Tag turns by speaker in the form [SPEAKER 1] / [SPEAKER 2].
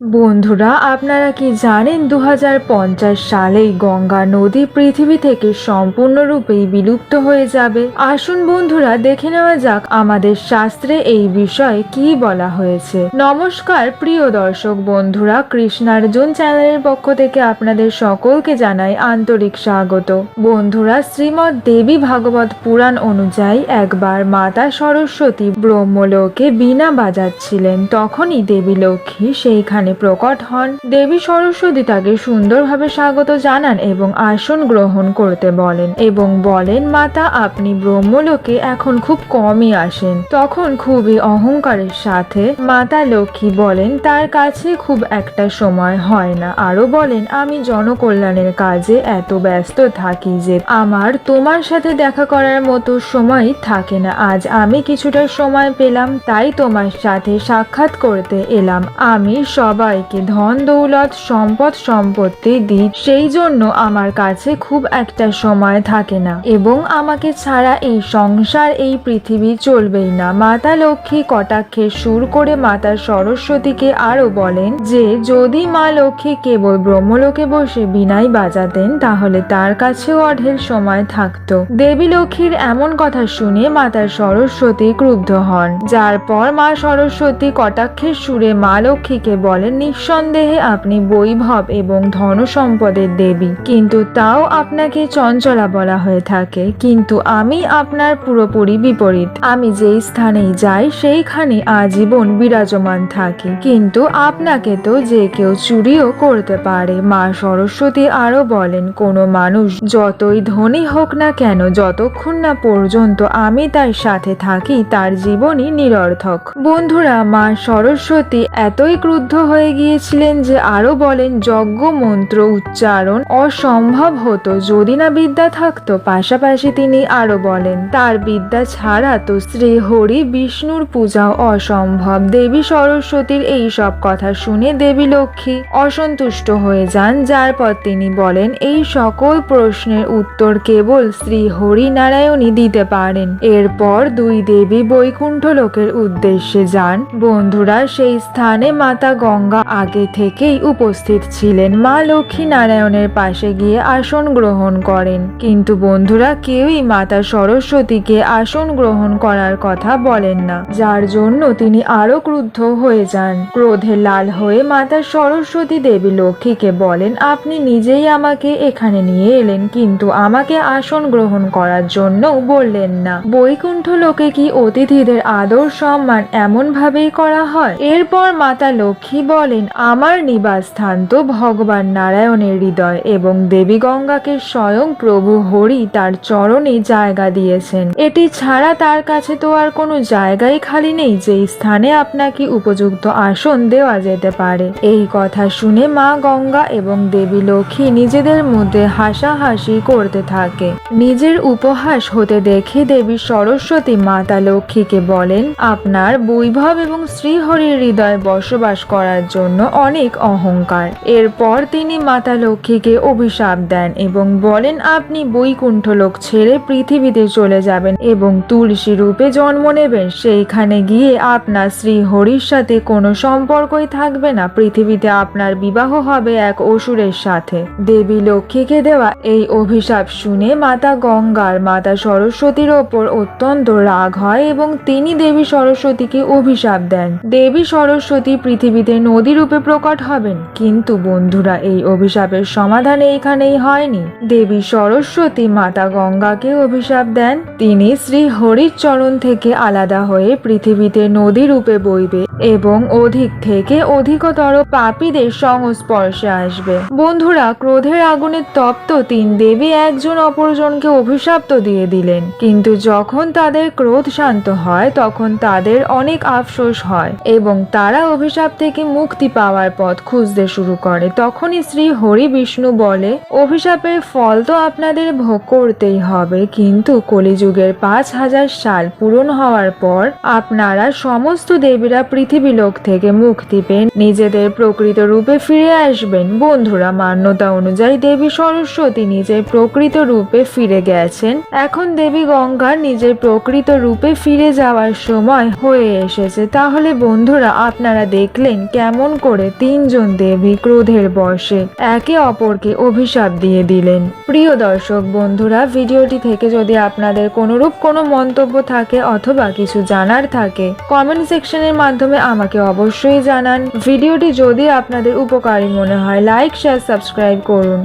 [SPEAKER 1] বন্ধুরা, আপনারা কি জানেন দু সালেই গঙ্গা নদী পৃথিবী থেকে সম্পূর্ণরূপেই বিলুপ্ত হয়ে যাবে? আসুন বন্ধুরা, দেখে নেওয়া যাক আমাদের শাস্ত্রে এই বিষয়ে কি বলা হয়েছে। নমস্কার, প্রিয় দর্শক বন্ধুরা, কৃষ্ণার্জুন চ্যানেলের পক্ষ থেকে আপনাদের সকলকে জানাই আন্তরিক স্বাগত। বন্ধুরা শ্রীমৎ দেবী ভাগবত পুরাণ অনুযায়ী একবার মাতা সরস্বতী ব্রহ্মলোকে বীণা বাজাচ্ছিলেন। তখনই দেবী লক্ষ্মী সেইখানে প্রকট হন। দেবী সরস্বতী তাকে সুন্দরভাবে স্বাগত জানান এবং আসন গ্রহণ করতে বলেন এবং বলেন, মাতা, আপনি ব্রহ্মলোকে এখন খুব কমই আসেন। তখন খুবই অহংকারের সাথে মাতা লক্ষ্মী বলেন, তার কাছে খুব একটা সময় হয় না। আরও বলেন, আমি জনকল্যাণের কাজে এত ব্যস্ত থাকি যে আমার তোমার সাথে দেখা করার মতো সময় থাকে না। আজ আমি কিছুটা সময় পেলাম, তাই তোমার সাথে সাক্ষাৎ করতে এলাম। আমি সবাইকে ধন, দৌলত, সম্পদ, সম্পত্তি দিই। সেই জন্য আমার কাছে খুব একটা সময় থাকে না এবং আমাকে ছাড়া এই সংসার, এই পৃথিবী চলবেই না। মাতা লক্ষ্মী কটাক্ষে সুর করে মাতা সরস্বতীকে আরও বলেন যে, যদি মা লক্ষ্মী কেবল ব্রহ্মলোকে বসে বিনাই বাজাতেন, তাহলে তার কাছেও অঢেল সময় থাকতো। দেবী লক্ষ্মীর এমন কথা শুনে মাতা সরস্বতী ক্রুদ্ধ হন। যার পর মা সরস্বতী কটাক্ষের সুরে মা লক্ষ্মীকে বলেন নিঃসন্দেহে আপনি বৈভব এবং ধন সম্পদের দেবী। কিন্তু তাও আপনাকে চঞ্চলা বলা হয়ে থাকে। কিন্তু আমি আপনার পুরোপুরি বিপরীত। আমি যেই স্থানেই যাই, সেইখানে আজীবন বিরাজমান থাকি। কিন্তু আপনাকে তো যে কেউ চুরিও করতে পারে। মা সরস্বতী আরও বলেন, কোনো মানুষ যতই ধনী হোক না কেন, যতক্ষণ না পর্যন্ত আমি তার সাথে থাকি, তার জীবনই নিরর্থক। বন্ধুরা, মা সরস্বতী এতই ক্রুদ্ধ হয়ে গিয়েছিলেন যে আরও বলেন, যজ্ঞ, মন্ত্র, উচ্চারণ অসম্ভব হতো। যদি না বিদ্যা থাকতো, পাশাপাশি তিনি আরও বলেন, তার বিদ্যা ছাড়া তো শ্রী হরি বিষ্ণুর পূজাও অসম্ভব। দেবী সরস্বতীর এই সব কথা শুনে দেবী লক্ষ্মী অসন্তুষ্ট হয়ে যান, যার পর তিনি বলেন, এই সকল প্রশ্নের উত্তর কেবল শ্রী হরি নারায়ণই দিতে পারেন। এরপর দুই দেবী বৈকুণ্ঠ লোকের উদ্দেশ্যে যান। বন্ধুরা, সেই স্থানে মাতা গঙ্গা আগে থেকেই উপস্থিত ছিলেন। মা লক্ষ্মী নারায়ণের পাশে গিয়ে আসন গ্রহণ করেন। কিন্তু বন্ধুরা, কেউই মাতা সরস্বতীকে আসন গ্রহণ করার কথা বলেন না। যার জন্য তিনি আরও ক্রুদ্ধ হয়ে যান। ক্রোধে লাল হয়ে মাতা সরস্বতী দেবী লক্ষ্মীকে বলেন, আপনি নিজেই আমাকে এখানে নিয়ে এলেন, কিন্তু আমাকে আসন গ্রহণ করার জন্য বললেন না। বৈকুণ্ঠ লোকে কি অতিথিদের আদর সম্মান এমন ভাবেই করা হয়? এরপর মাতা লক্ষ্মী বলেন, আমার নিবাস স্থান তো ভগবান নারায়ণের হৃদয় এবং দেবী গঙ্গাকে স্বয়ং প্রভু হরি তার চরণে জায়গা দিয়েছেন। এটি ছাড়া তার কাছে তো আর কোনো জায়গাই খালি নেই যেই স্থানে আপনাকে উপযুক্ত আসন দেওয়া যেতে পারে। এই কথা শুনে মা গঙ্গা এবং দেবী লক্ষ্মী নিজেদের মধ্যে হাসাহাসি করতে থাকে। নিজের উপহাস হতে দেখে দেবী সরস্বতী মাতা লক্ষ্মীকে বলেন, আপনার বৈভব এবং শ্রীহরির হৃদয়ে বসবাস করার জন্য অনেক অহংকার। এরপর তিনি মাতা লক্ষ্মীকে অভিশাপ দেন এবং বলেন, আপনি বৈকুণ্ঠ লোক ছেড়ে পৃথিবীতে চলে যাবেন এবং তুলসী রূপে জন্ম নেবেন। সেইখানে গিয়ে আপনার শ্রী হরির সাথে কোনো সম্পর্কই থাকবে না। পৃথিবীতে আপনার বিবাহ হবে এক অসুরের সাথে। দেবী লক্ষ্মীকে দেওয়া এই অভিশাপ শুনে মাতা গঙ্গার মাতা সরস্বতীর ওপর অত্যন্ত রাগ হয় এবং তিনি দেবী সরস্বতীকে অভিশাপ দেন। দেবী সরস্বতী পৃথিবীতে নদী রূপে প্রকট হবেন, কিন্তু বন্ধুরা, এই অভিশাপের সমাধান এইখানেই হয়নি। দেবী সরস্বতী মাতা গঙ্গাকে অভিশাপ দেন। তিনি শ্রী হরির চরণ থেকে আলাদা হয়ে পৃথিবীতে নদী রূপে বইবে এবং অধিক থেকে অধিকতর পাপীদের সংস্পর্শে আসবে। বন্ধুরা, ক্রোধের আগুনের তপ্ত তিন দেবী একজন অপরজনকে অভিশাপ্ত দিয়ে দিলেন। কিন্তু যখন তাদের ক্রোধ শান্ত হয়, তখন তাদের অনেক আফসোস হয় এবং তারা অভিশাপ থেকে মুক্তি পাওয়ার পথ খুঁজতে শুরু করে। তখনই শ্রী হরি বিষ্ণু বলে, অভিশাপের ফল তো আপনাদের ভোগ করতেই হবে, কিন্তু কলিযুগের পাঁচ হাজার সাল পূরণ হওয়ার পর আপনারা সমস্ত দেবীরা পৃথিবী লোক থেকে মুক্তি পেয়ে নিজেদের প্রকৃত রূপে ফিরে আসবেন। বন্ধুরা, মান্যতা অনুযায়ী দেবী সরস্বতী নিজের প্রকৃত রূপে ফিরে গেছেন। এখন দেবী গঙ্গার নিজের প্রকৃত রূপে ফিরে যাওয়ার সময় হয়ে এসেছে। তাহলে বন্ধুরা, আপনারা দেখলেন কেমন কেমন করে তিনজন দেবী ক্রোধের বর্ষে একে অপরকে অভিশাপ দিয়ে দিলেন। প্রিয় দর্শক বন্ধুরা, ভিডিওটি থেকে যদি আপনাদের কোনোরূপ কোনো মন্তব্য থাকে অথবা কিছু জানার থাকে কমেন্ট সেকশনের মাধ্যমে আমাকে অবশ্যই জানান। ভিডিওটি যদি আপনাদের উপকারী মনে হয় লাইক শেয়ার সাবস্ক্রাইব করুন।